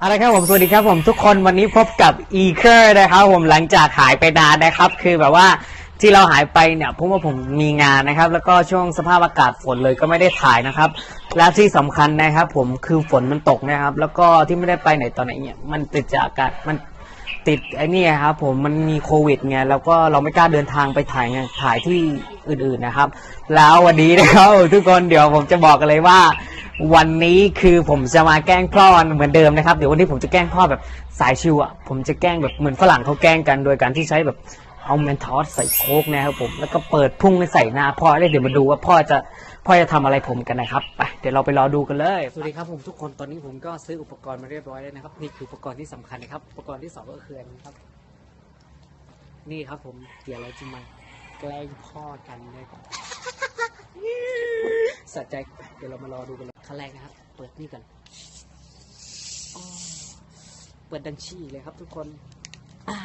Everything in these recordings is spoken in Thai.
เอาละครับผมสวัสดีครับผมทุกคนวันนี้พบกับอีเคอร์นะครับผมหลังจากหายไปนานนะครับ คือแบบว่าที่เราหายไปเนี่ยเพราะว่าผมมีงานนะครับ แล้วก็ช่วงสภาพอากาศฝนเลยก็ไม่ได้ถ่ายนะครับ และที่สำคัญนะครับ ผมคือฝนมันตกนะครับ แล้วก็ที่ไม่ได้ไปไหนตอนไหนเนี่ยมันติดจากอากาศมันติดไอ้นี่ครับผมมันมีโควิดไงแล้วก็เราไม่กล้าเดินทางไปถ่ายงานถ่ายที่อื่นๆนะครับ แล้ววันนี้นะครับทุกคนเดี๋ยวผมจะบอกกันเลยว่า วันนี้คือผมจะมาแกล้งพ่อเหมือนเดิมนะครับ เดี๋ยววันนี้ผมจะแกล้งพ่อแบบสายชิวอะ ผมจะแกล้งแบบเหมือนฝรั่งเขาแกล้งกัน โดยการที่ใช้แบบเอาแมนทอสใส่โคกนะครับผม แล้วก็เปิดพุ่งใส่หน้าพ่อแล้วเดี๋ยวมาดูว่าพ่อจะพ่อจะทำอะไรผมกันนะครับ ไป เดี๋ยวเราไปรอดูกันเลย สวัสดีครับผมทุกคน ตอนนี้ผมก็ซื้ออุปกรณ์มาเรียบร้อยแล้วนะครับ นี่คืออุปกรณ์ที่สำคัญนะครับ อุปกรณ์ที่สองก็คืออันนี้ครับ นี่ครับผมเดี๋ยวเราจะมาแกล้งพ่อกันนะครับสะใจ เดี๋ยวเรามารอดูกันเลย ขั้นแรกนะครับ เปิดนี่ก่อนอ้อเปิดดังชี่เลยครับ ทุกคนอ่า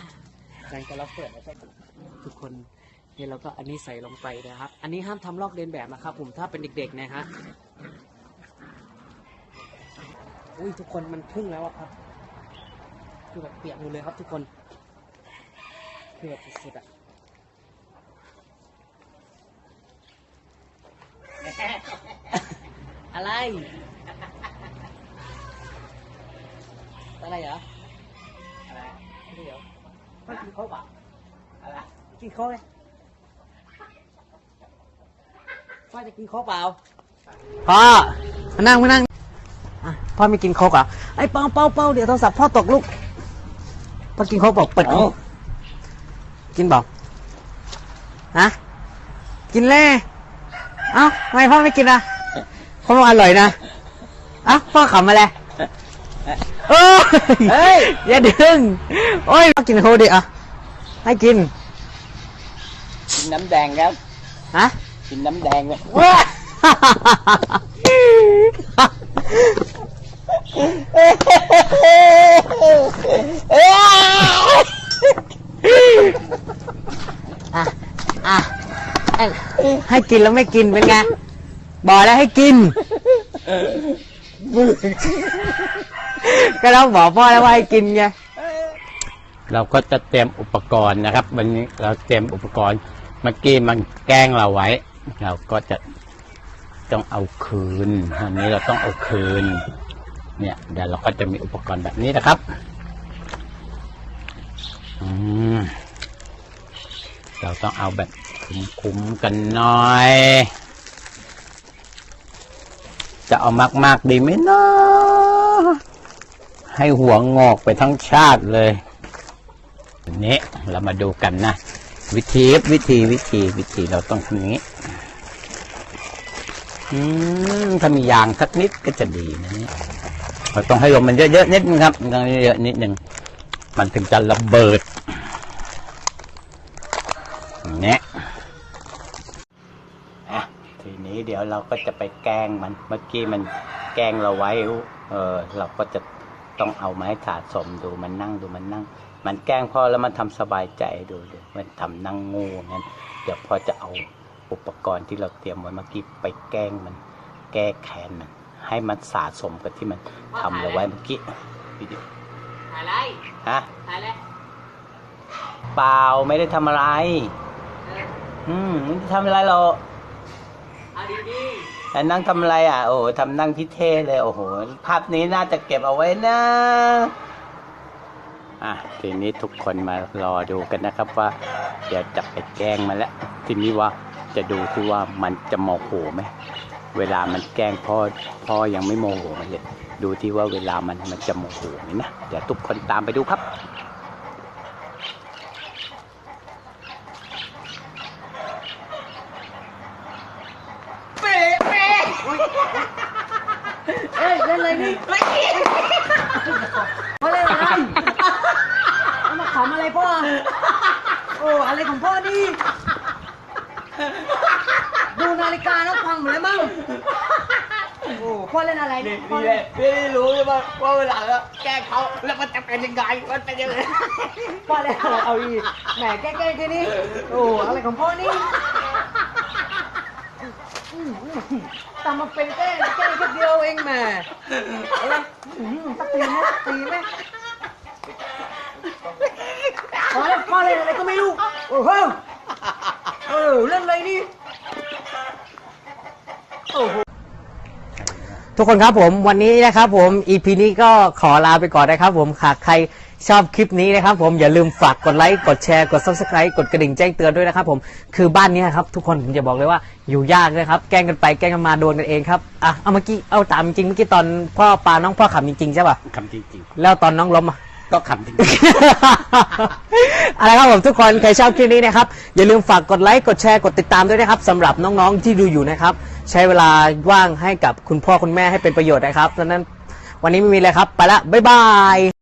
หลังจากเราเปิดแล้วก็ทุกคนเนี่ยเราก็อันนี้ใส่ลงไปนะครับ อันนี้ห้ามทำลอกเลียนแบบนะครับ ผมถ้าเป็นเด็กๆนะฮะอุ้ยทุกคนมันพึ่งแล้วอะครับ คือแบบเปียกหมดเลยครับ ทุกคน คือแบบสุดๆอะ อะไร อะไรเหรอ อะไรไม่เหรอพ่อกินโค้กเปล่าอะไรกินโค้กเลยพ่อจะกินโค้กเปล่า พ่อ มานั่งมานั่งอะพ่อไม่กินโค้กเหรอะไอ้เป้าเป้าเป้าเดี๋ยวโทรศัพท์พ่อตกลูก พ่อกินโค้กเปล่าเปิดโค้กกินเปล่าฮะ กินเล่เอ้าทำไมพ่อไม่กินอะ เพราะมันอร่อยนะอะพ่อขำอะไรเอ้ยเฮ้ยอย่าดึง โอ้ยมากินโคดิอะให้กินกิน น้ำแดงครับ ฮะ กินน้ำแดงเลยว้าอะ อะเอ้ยให้กินแล้วไม่กินเป็นไง บอกแล้วให้กินก็เราบอกพ่อแล้วว่าให้กินไงเราก็จะเตรียมอุปกรณ์นะครับวันนี้เราเตรียมอุปกรณ์เมื่อกี้มันแกล้งเราไว้ เราก็จะต้องเอาคืนอันนี้เราต้องเอาคืน เนี่ยเดี๋ยวเราก็จะมีอุปกรณ์แบบนี้นะครับเราต้องเอาแบบคุ้มๆกันหน่อย จะเอามากๆดีไหมเนาะให้หัวงอกไปทั้งชาติเลยนี้เรามาดูกันนะ วิธีวิธีวิธีวิธีเราต้องทำอย่างนี้ถ้ามียางสักนิดก็จะดีนะเราต้องให้ลมมันเยอะๆนิดนึงครับต้องเยอะนิดนึงมันถึงจะระเบิดอย่างเนี้ยอะที นี้เดี๋ยวเราก็จะไปแกล้งมัน เมื่อกี้มันแกล้งเราไว้ เออเราก็จะต้องเอาไม้ถาสมดูมันนั่งดูมันนั่ง มันแกล้งพ่อแล้วมันทำสบายใจดูดูมันทำนั่งงูงั้น เดี๋ยวพ่อจะเอาอุปกรณ์ที่เราเตรียมไว้เมื่อกี้ไปแกล้งมัน แก้แค้นมันให้มันสะสมกับที่มันทำเราไว้เมื่อกี้วิดีโอถ่ายอะไรฮะถ่ายอะไรเปล่าไม่ได้ทำอะไร อืมไม่ได้ทำอะไรหรอกเอาดี แต่นั่งทำอะไรอะ โอ้โหทำนั่งพิเทเลยโอ้โห ภาพนี้น่าจะเก็บเอาไว้นะ อะทีนี้ทุกคนมารอดูกันนะครับว่า เดี๋ยวจะไปแกล้งมันแล้ว ทีนี้ว่าจะดูที่ว่ามันจะโมโหไหมเวลามันแกล้งพ่อพ่อยังไม่โมโหมันเลยดูที่ว่าเวลามันมันจะโมโหไหมนะเดี๋ยวทุกคนตามไปดูครับ ๆเอ้ยเล่นอะไรนี่พ่อเล่นอะไรเอามาขำอะไรพ่อ โอ้อะไรของพ่อนี่ ดูนาฬิกาแล้วพังหมดเลยมั้ง โอ้พ่อเล่นอะไรเนี่ยพ่อนี่แหเล่ละนไม่ได้รู้เลยว่าว่าเวลาเราแกล้งเขาแล้วมันจะเป็นยังไงมันเป็นยังไง พ่อเล่นอะไรเอาอีกแหมแกล้งๆแค่นี้ โอ้อะไรของพ่อนี่ ตามมาเป็นแก้งแก้งแค่เดียวเองแหม่อะไรอื้อหือสักตีไหมสักตีไหมพอแล้วพอเลยอะไรก็ไม่รู้โอ้โหเออเล่นอะไรนี่โอ้โห ทุกคนครับผมวันนี้นะครับผม EP นี้ก็ขอลาไปก่อนนะครับผมหากใคร ชอบคลิปนี้นะครับผมอย่าลืมฝากกดไลค์กดแชร์กด subscribe กดกระดิ่งแจ้งเตือนด้วยนะครับผมคือบ้านเนี้ยครับทุกคนผมจะบอกเลยว่าอยู่ยากเลยครับแกล้งกันไปแกล้งกันมาโดนกันเองครับอะเอาเมื่อกี้เอาตามจริงเมื่อกี้ตอนพ่อปาน้องพ่อขำจริงๆใช่ป่ะคำจริงแล้วตอนน้องล้มอะ ๆ ก็คำจริงเอาละครับผมทุกคนใครชอบคลิปนี้นะครับ อย่าลืมฝากกดไลค์กดแชร์กดติดตามด้วยนะครับสำหรับน้องๆที่ดูอยู่นะครับ ใช้เวลาว่างให้กับคุณพ่อคุณแม่ให้เป็นประโยชน์นะครับดังนั้นวันนี้ไม่มีอะไรครับ ไปละ บ๊ายบาย